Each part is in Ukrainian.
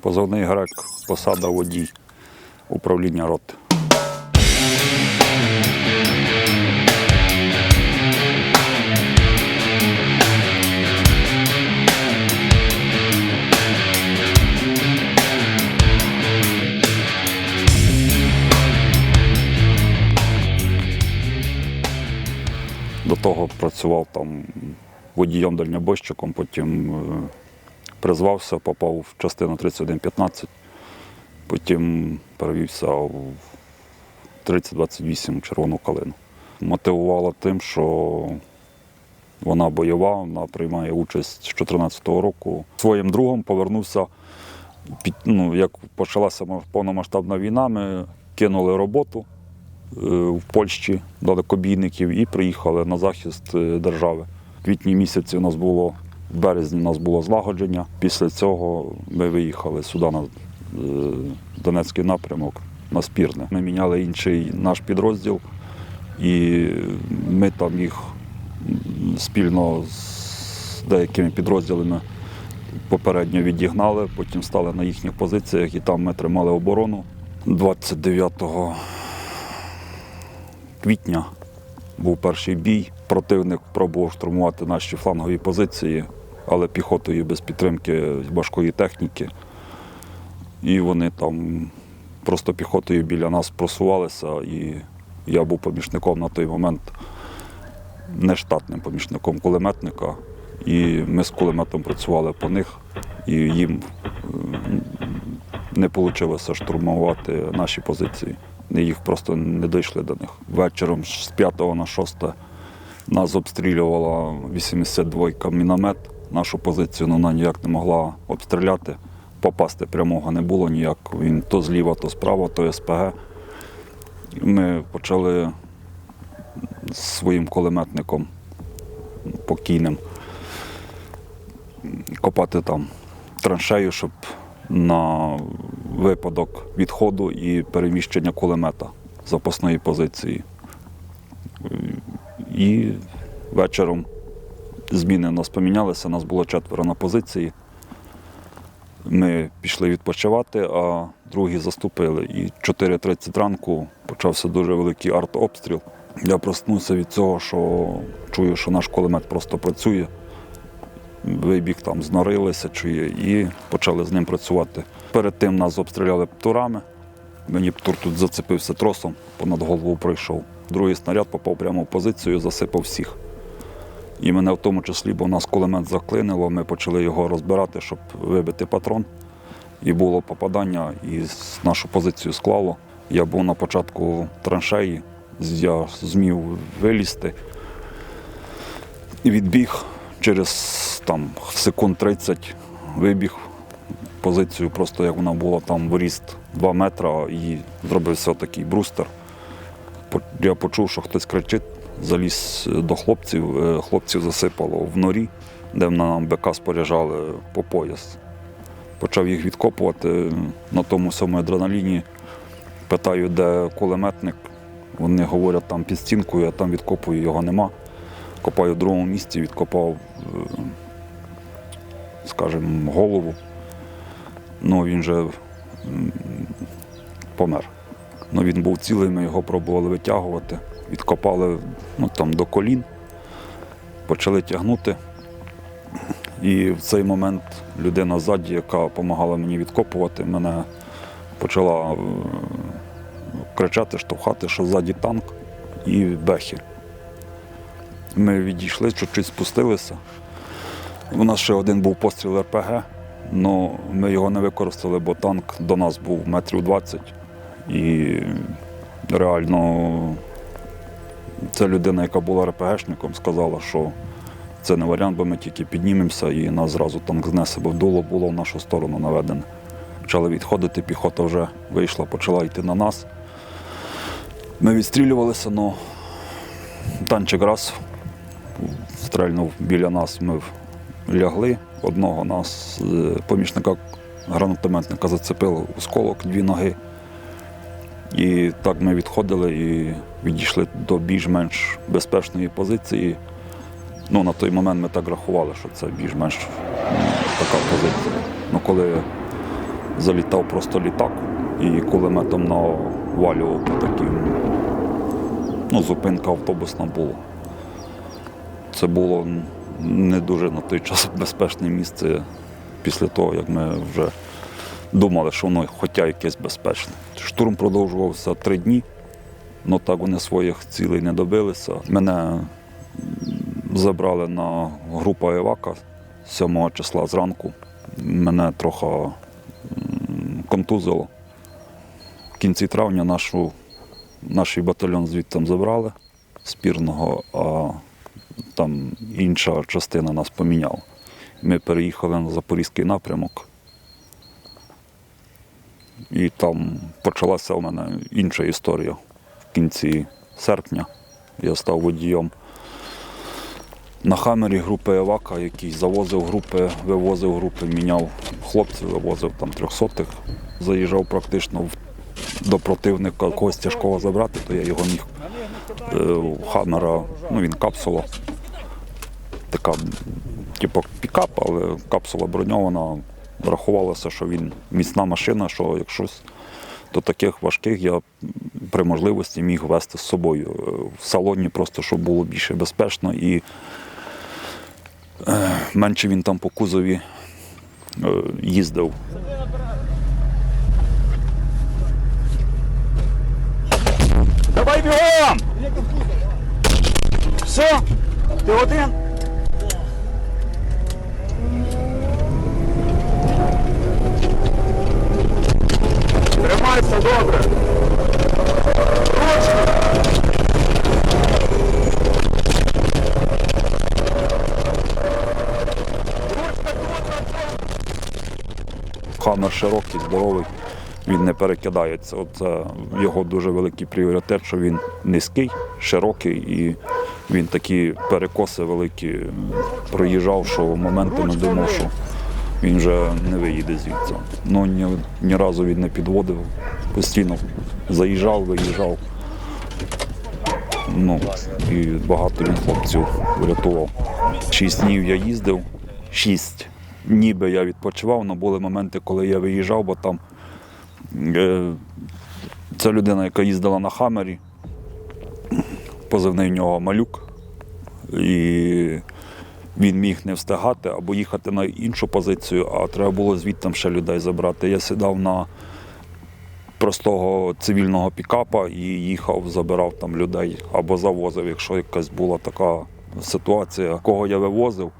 Позовний грек, посада водій, управління роти. До того працював там водієм дальнобойщиком, потім е, призвався, попав в частину 3115, потім перевівся в 3028 червону калину. Мотивувала тим, що вона бойова, вона приймає участь з 2014 року. Своїм другом повернувся, під, ну, як почалася повномасштабна війна, ми кинули роботу е, в Польщі далекобійників і приїхали на захист е, держави. В квітні місяці у нас було, в березні у нас було злагодження. Після цього ми виїхали сюди на е, Донецький напрямок на Спірне. Ми міняли інший наш підрозділ, і ми там їх спільно з деякими підрозділами попередньо відігнали, потім стали на їхніх позиціях і там ми тримали оборону. 29 квітня був перший бій. Противник пробував штурмувати наші флангові позиції, але піхотою без підтримки важкої техніки. І вони там просто піхотою біля нас просувалися, і я був помічником на той момент нештатним помічником кулеметника. І ми з кулеметом працювали по них, і їм не вийшло штурмувати наші позиції. Їх просто не дійшли до них. Вечором з 5 на 6 нас обстрілювала 82 міномет. Нашу позицію ну, вона ніяк не могла обстріляти. Попасти прямого не було ніяк. Він то зліва, то справа, то СПГ. Ми почали з своїм кулеметником покійним копати там траншею, щоб на випадок відходу і переміщення кулемета запасної позиції. І вечором зміни у нас помінялися, нас було четверо на позиції. Ми пішли відпочивати, а другі заступили. І 4.30 ранку почався дуже великий артобстріл. Я проснувся від цього, що чую, що наш кулемет просто працює. Вибіг там, знорилися чує, і почали з ним працювати. Перед тим нас обстріляли птурами. Мені птур тут зацепився тросом, понад голову пройшов. Другий снаряд попав прямо в позицію, засипав всіх. І мене в тому числі, бо в нас кулемет заклинило, ми почали його розбирати, щоб вибити патрон. І було попадання, і нашу позицію склало. Я був на початку траншеї, я змів вилізти відбіг через там, секунд 30 вибіг позицію, просто як вона була там в ріст 2 метра, і зробився такий брустер. Я почув, що хтось кричить, заліз до хлопців. Е, Хлопців засипало в норі, де нам БК споряджали по пояс. Почав їх відкопувати на тому самому адреналіні. Питаю, де кулеметник. Вони говорять, там під стінкою, я там відкопую, його нема. Копаю в другому місці, відкопав, е, скажімо, голову. Ну, він же помер. Ну, він був цілий, ми його пробували витягувати. Відкопали ну, там, до колін, почали тягнути. І в цей момент людина ззаді, яка допомагала мені відкопувати, мене почала е, кричати, штовхати, що ззаді танк і бехи. Ми відійшли, чуть-чуть спустилися. У нас ще один був постріл РПГ, але ми його не використали, бо танк до нас був метрів 20. І реально ця людина, яка була РПГшником, сказала, що це не варіант, бо ми тільки піднімемося і нас зразу танк знесе, бо дуло було в нашу сторону наведене. Почали відходити, піхота вже вийшла, почала йти на нас. Ми відстрілювалися, але танчик раз стрельнув біля нас, ми лягли. Одного нас, е, помічника гранатометника, зацепило осколок, дві ноги. І так ми відходили і відійшли до більш-менш безпечної позиції. Ну, на той момент ми так рахували, що це більш-менш така позиція. Ну, коли залітав просто літак і кулеметом навалював по таким. Ну, зупинка автобусна була. Це було не дуже на той час безпечне місце після того, як ми вже думали, що воно хоча якесь безпечне. Штурм продовжувався три дні, але так вони своїх цілей не добилися. Мене забрали на групу Евака 7 числа зранку. Мене трохи контузило. В кінці травня нашу, наш батальйон звідти забрали спірного, а там інша частина нас поміняла. Ми переїхали на Запорізький напрямок. І там почалася у мене інша історія. В кінці серпня я став водієм на хамері групи Евака, який завозив групи, вивозив групи, міняв хлопців, вивозив там трьохсотих. Заїжджав практично до противника когось тяжкого забрати, то я його міг е, хамера, ну він капсула. Така, типу, пікап, але капсула броньована. Рахувалося, що він міцна машина, що якщось до таких важких я при можливості міг вести з собою е, в салоні, просто щоб було більше безпечно і е, менше він там по кузові е, їздив. Давай бігом! Все, ти один? Тримайся добре. Ручки. Хамер широкий, здоровий, він не перекидається. Це його дуже великий пріоритет, що він низький, широкий і він такі перекоси великі проїжджав, що моментами думав, що він вже не виїде звідси. Ну ні, ні разу він не підводив, постійно заїжджав, виїжджав. Ну, і багато він хлопців врятував. Шість днів я їздив, шість. Ніби я відпочивав, але були моменти, коли я виїжджав, бо там е, це людина, яка їздила на Хаммері, позивний в нього малюк. І він міг не встигати або їхати на іншу позицію, а треба було звідти ще людей забрати. Я сідав на простого цивільного пікапа і їхав, забирав там людей або завозив, якщо якась була така ситуація, кого я вивозив,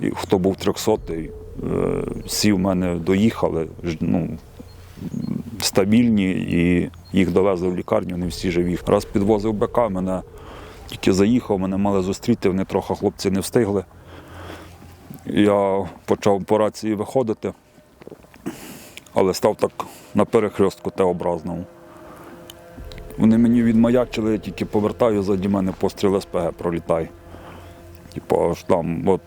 і хто був 300-й, е, всі в мене доїхали, ну, стабільні, і їх довезли в лікарню, вони всі живі. Раз підвозив БК, мене тільки заїхав, мене мали зустріти, вони трохи хлопці не встигли. Я почав по рації виходити, але став так на перехрестку Т-образному. Вони мені відмаячили, я тільки повертаю, заді мене постріл СПГ пролітає. Типу, аж там от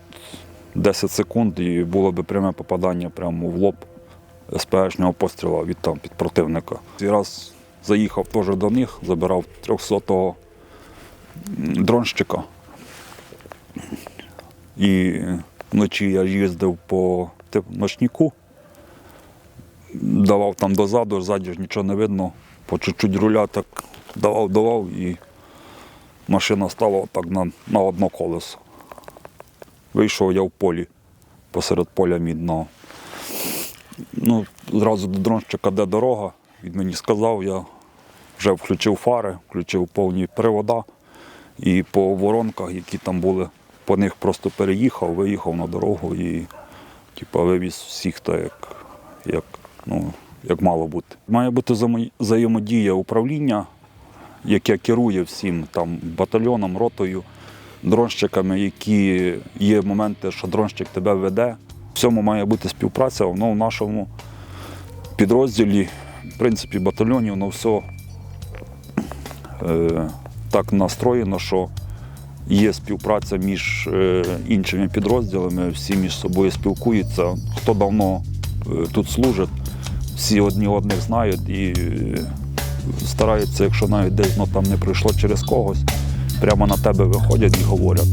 10 секунд і було б пряме попадання прямо в лоб СПГшнього постріла від там під противника. І раз заїхав теж до них, забирав 300-го дронщика. І вночі я їздив по ночнику, давав там дозаду, ззаді ж нічого не видно, по чуть-чуть руля так давав, давав і машина стала так на, на одно колесо. Вийшов я в полі, посеред поля мідного. Ну, зразу до дронщика, де дорога, він мені сказав, я вже включив фари, включив повні привода і по воронках, які там були, по них просто переїхав, виїхав на дорогу і типу, вивіз всіх так, як, як, ну, як мало бути. Має бути взаємодія управління, яке керує всім там батальйоном, ротою, дронщиками, які є моменти, що дронщик тебе веде. В цьому має бути співпраця. Воно в нашому підрозділі, в принципі, батальйоні, воно все е, так настроєно, що є співпраця між е, іншими підрозділами, всі між собою спілкуються. Хто давно е, тут служить, всі одні одних знають і е, стараються, якщо навіть десь ну, там не прийшло через когось, прямо на тебе виходять і говорять.